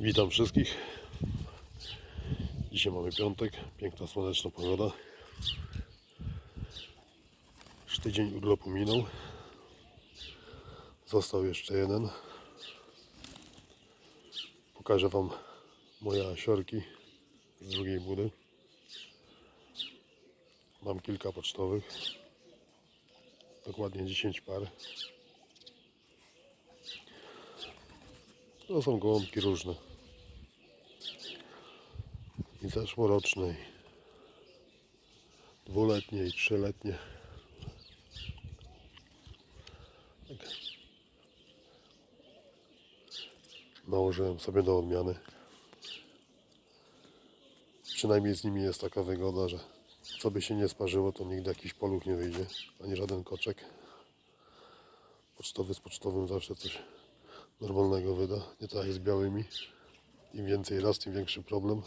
Witam wszystkich. Dzisiaj mamy piątek, piękna słoneczna pogoda. Już tydzień urlopu minął. Został jeszcze jeden. Pokażę Wam moje asiorki z drugiej budy. Mam kilka pocztowych. Dokładnie 10 par. To są gołąbki różne. I zeszłorocznej, dwuletniej, trzyletnie. Tak. Nałożyłem sobie do odmiany. Przynajmniej z nimi jest taka wygoda, że co by się nie sparzyło, to nigdy jakiś poluch nie wyjdzie, ani żaden koczek. Pocztowy z pocztowym zawsze coś normalnego wyda, nie tak jak z białymi. Im więcej raz, tym większy problem.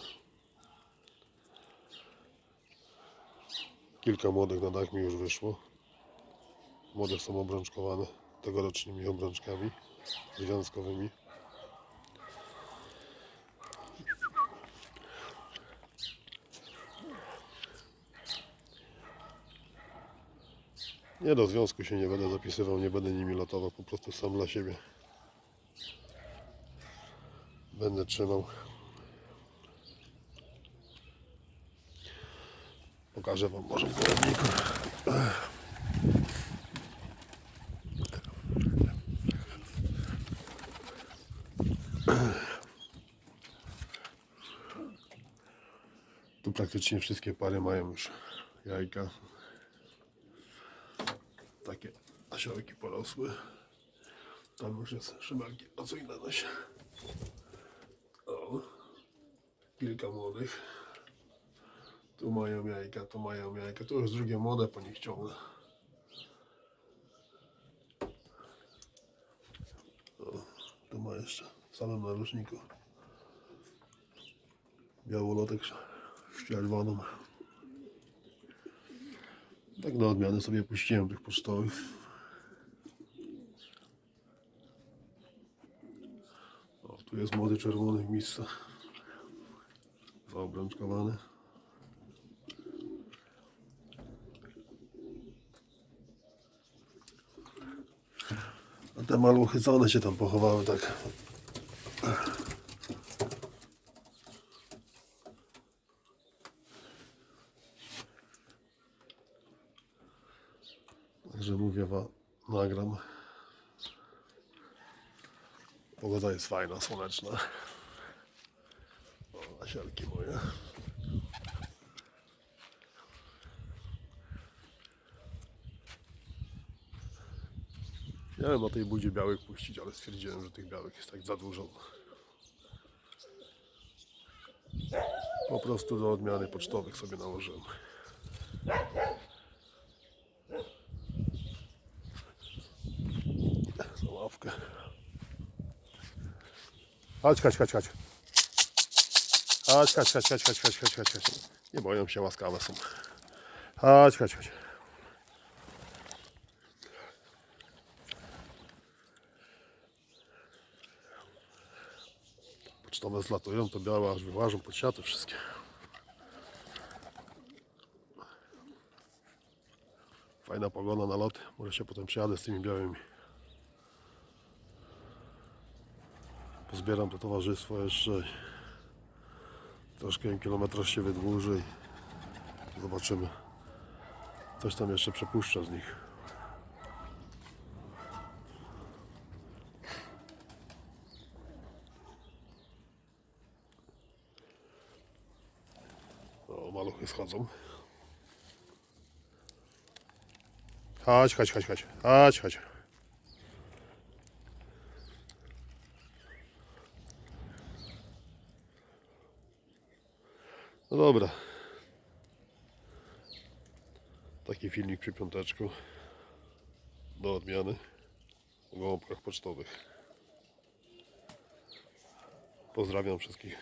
Kilka młodych na dach mi już wyszło. Młode są obrączkowane tegorocznymi obrączkami związkowymi. Nie do związku się nie będę zapisywał, nie będę nimi lotował, po prostu sam dla siebie. Będę trzymał. Pokażę Wam może w. Tu praktycznie wszystkie pary mają już jajka. Takie asiołki porosły. Tam już jest szymelki o co inne nosi. Kilka młodych. Tu mają jajka, tu mają jajka. Tu już drugie młode po nich ciągnę. O, tu ma jeszcze w samym naruszniku. Białolotek z czerwoną. Tak na odmianę sobie puściłem tych pocztowych. O, tu jest młody czerwony w miejscu. Zaobrączkowany. A te maluchy, co one się tam pochowały tak? Także mówię wam, nagram. Pogoda jest fajna, słoneczna. O, nasiarki moje. Miałem na tej budzie białych puścić, ale stwierdziłem, że tych białych jest tak za dużo. Po prostu do odmiany pocztowych sobie nałożyłem. Za ławkę. Chodź, chodź, chodź, chodź. Chodź, chodź, chodź, chodź, chodź, chodź, chodź, chodź. Nie boją się, łaskawe są. Chodź, chodź, chodź. Pocztowe zlatują, to białe aż wyłażą pod siaty wszystkie. Fajna pogoda na lot. Może się potem przyjadę z tymi białymi. Pozbieram to towarzystwo jeszcze. Troszkę kilometraż się wydłuży i zobaczymy. Coś tam jeszcze przepuszcza z nich. O, maluchy schodzą. Chodź, chodź, chodź, chodź. Chodź, chodź. No dobra. Taki filmik przy piąteczku. Do odmiany. O gołąbkach pocztowych. Pozdrawiam wszystkich.